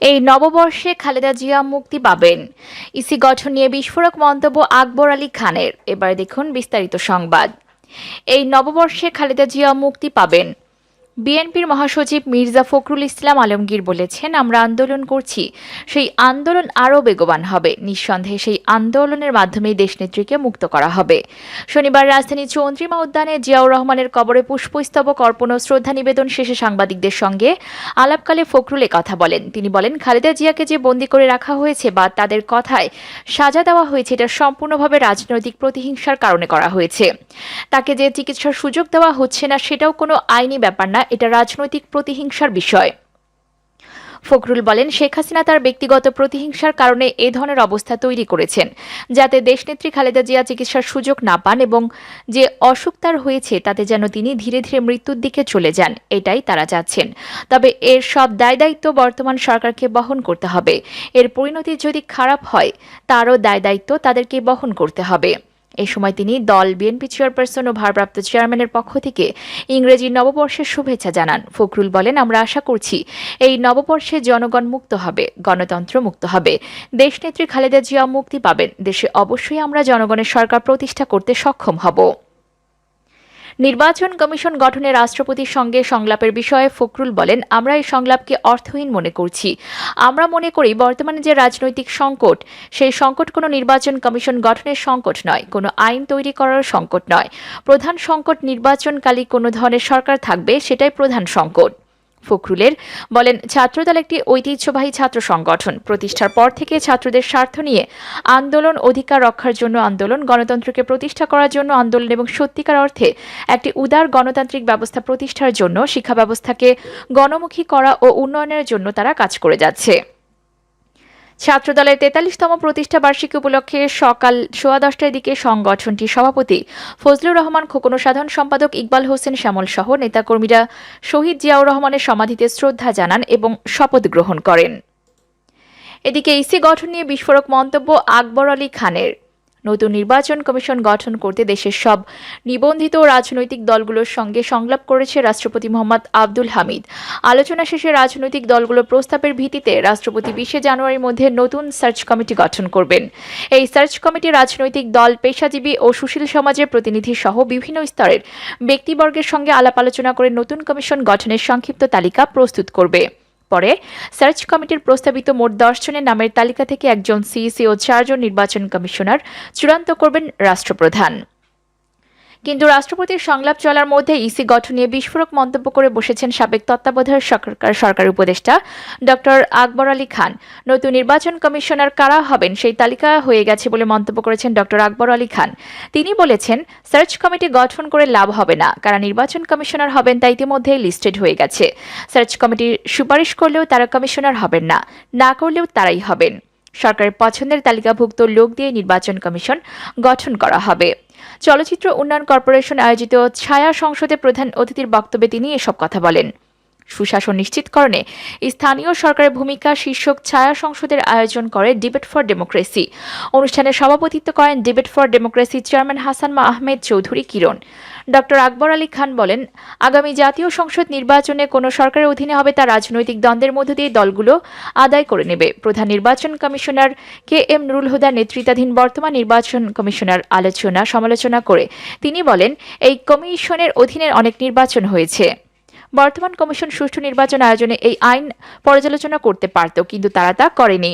এই নববর্ষে খালেদা জিয়া মুক্তি পাবেন। ইসি গঠন নিয়ে বিস্ফোরক মন্তব্য আকবর আলী খানের। এবার দেখুন বিস্তারিত সংবাদ। এই নববর্ষে খালেদা জিয়া মুক্তি পাবেন। বিএনপির মহাসচিব মির্জা ফখরুল ইসলাম আলমগীর বলেছেন, আমরা আন্দোলন করছি। সেই আন্দোলন আরও বেগবান হবে। নিঃসন্দেহে সেই আন্দোলনের মাধ্যমেই দেশনেত্রীকে মুক্ত করা হবে। শনিবার রাজধানী চন্দ্রিমা উদ্যানে জিয়াউর রহমানের কবরে পুষ্পস্তবক অর্পণ ও শ্রদ্ধা নিবেদন শেষে সাংবাদিকদের সঙ্গে আলাপকালে ফখরুল কথা বলেন। তিনি বলেন, খালেদা জিয়াকে যে বন্দি করে রাখা হয়েছে বা তাদের কথায় সাজা দেওয়া হয়েছে, এটা সম্পূর্ণভাবে রাজনৈতিক প্রতিহিংসার কারণে করা হয়েছে। তাকে যে চিকিৎসার সুযোগ দেওয়া হচ্ছে না, সেটাও কোনো আইনি ব্যাপার না। এটা রাজনৈতিক প্রতিহিংসার বিষয়। ফখরুল বলেন, শেখ হাসিনা তার ব্যক্তিগত প্রতিহিংসার কারণে এ ধরনের অবস্থা তৈরি করেছেন, যাতে দেশনেত্রী খালেদা জিয়া চিকিৎসার সুযোগ না পান এবং যে অসুখ তার হয়েছে তাতে যেন তিনি ধীরে ধীরে মৃত্যুর দিকে চলে যান, এটাই তারা চাচ্ছেন। তবে এর সব দায় দায়িত্ব বর্তমান সরকারকে বহন করতে হবে। এর পরিণতি যদি খারাপ হয়, তারও দায় দায়িত্ব তাদেরকে বহন করতে হবে। এ সময় তিনি দল, বিএনপি চেয়ারপারসন ও ভারপ্রাপ্ত চেয়ারম্যানের পক্ষ থেকে ইংরেজি নববর্ষের শুভেচ্ছা জানান। ফখরুল বলেন, আমরা আশা করছি এই নববর্ষে জনগণ মুক্ত হবে, গণতন্ত্র মুক্ত হবে। দেশনেত্রী খালেদা জিয়া মুক্তি পাবেন। দেশে অবশ্যই আমরা জনগণের সরকার প্রতিষ্ঠা করতে সক্ষম হব। নির্বাচন কমিশন গঠনে রাষ্ট্রপতির সঙ্গে সংলাপের বিষয়ে ফখরুল বলেন, আমরা এই সংলাপকে অর্থহীন মনে করছি। আমরা মনে করি বর্তমানে যে রাজনৈতিক সংকট, সেই সংকট কোনো নির্বাচন কমিশন গঠনের সংকট নয়, কোনো আইন তৈরি করার সংকট নয়। প্রধান সংকট নির্বাচনকালী কোনো ধরনের সরকার থাকবে, সেটাই প্রধান সংকট। ফখরুলের বলেন, ছাত্রদল একটি ঐতিহ্যবাহী ছাত্র সংগঠন। প্রতিষ্ঠার পর থেকে ছাত্রদের স্বার্থ নিয়ে আন্দোলন, অধিকার রক্ষার জন্য আন্দোলন, গণতন্ত্রকে প্রতিষ্ঠা করার জন্য আন্দোলন এবং সত্যিকার অর্থে একটি উদার গণতান্ত্রিক ব্যবস্থা প্রতিষ্ঠার জন্য শিক্ষা ব্যবস্থাকে গণমুখী করা ও উন্নয়নের জন্য তারা কাজ করে যাচ্ছে। ছাত্রদলের তেতাল্লিশতম প্রতিষ্ঠা বার্ষিকী উপলক্ষে সকাল সোয়া দশটার দিকে সংগঠনটির সভাপতি ফজলুর রহমান, খোকন সাধারণ সম্পাদক ইকবাল হোসেন, শ্যামল সহ নেতাকর্মীরা শহীদ জিয়াউর রহমানের সমাধিতে শ্রদ্ধা জানান এবং শপথ গ্রহণ করেন। এদিকে ইসি গঠন নিয়ে বিস্ফোরক মন্তব্য আকবর আলী খানের। নতুন নির্বাচন কমিশন গঠন করতে দেশের সব নিবন্ধিত রাজনৈতিক দলগুলোর সঙ্গে সংলাপ করেছে রাষ্ট্রপতি মোহাম্মদ আব্দুল হামিদ। আলোচনা শেষে রাজনৈতিক দলগুলোর প্রস্তাবের ভিত্তিতে রাষ্ট্রপতি বিশে জানুয়ারির মধ্যে নতুন সার্চ কমিটি গঠন করবেন। এই সার্চ কমিটি রাজনৈতিক দল, পেশাজীবী ও সুশীল সমাজের প্রতিনিধি সহ বিভিন্ন স্তরের ব্যক্তিবর্গের সঙ্গে আলাপ আলোচনা করে নতুন কমিশন গঠনের সংক্ষিপ্ত তালিকা প্রস্তুত করবে। পরে সার্চ কমিটির প্রস্তাবিত মোট দশ জনের নামের তালিকা থেকে একজন সিইসি ও চারজন নির্বাচন কমিশনার চূড়ান্ত করবেন রাষ্ট্রপ্রধান। কিন্তু রাষ্ট্রপতির সংলাপ চলার মধ্যে ইসি গঠন নিয়ে বিস্ফোরক মন্তব্য করে বসেছেন সাবেক তত্ত্বাবধায়ক সরকার সরকারি উপদেষ্টা ডক্টর আকবর আলী খান। নতুন নির্বাচন কমিশনার কারা হবেন সেই তালিকা হয়ে গেছে বলে মন্তব্য করেছেন ডক্টর আকবর আলী খান। তিনি বলেছেন, সার্চ কমিটি গঠন করে লাভ হবে না। কারা নির্বাচন কমিশনার হবেন তা ইতিমধ্যেই লিস্টেড হয়ে গেছে। সার্চ কমিটির সুপারিশ করলেও তারা কমিশনার হবেন না। না করলেও তারাই হবেন। সরকারের পছন্দের তালিকাভুক্ত লোক দিয়ে নির্বাচন কমিশন গঠন করা হবে। চলচ্চিত্র উন্নয়ন কর্পোরেশন আয়োজিত ছায়া সংসদে প্রধান অতিথির বক্তব্যে তিনি এসব কথা বলেন। সুশাসন নিশ্চিতকরণে স্থানীয় সরকারের ভূমিকা শীর্ষক ছায়া সংসদের আয়োজন করে ডিবেট ফর ডেমোক্রেসি অনুষ্ঠানে সভাপতিত্ব করেন debate for democracy chairman Hasan মা আহমেদ চৌধুরী কিরণ। ডক্টর আকবর আলী খান বলেন, আগামী জাতীয় সংসদ নির্বাচনে কোনো সরকারের অধীনে হবে তা রাজনৈতিক দ্বন্দ্বের মধ্য দিয়ে দলগুলো আদায় করে নেবে। প্রধান নির্বাচন commissioner K M Nurul Huda নেতৃত্বাধীন বর্তমান নির্বাচন কমিশনার আলোচনা সমালোচনা করে তিনি বলেন, এই কমিশনের অধীনে অনেক নির্বাচন হয়েছে। বর্তমান কমিশন সুষ্ঠু নির্বাচন আয়োজনে এই আইন পর্যালোচনা করতে পারত, কিন্তু তারা তা করেনি।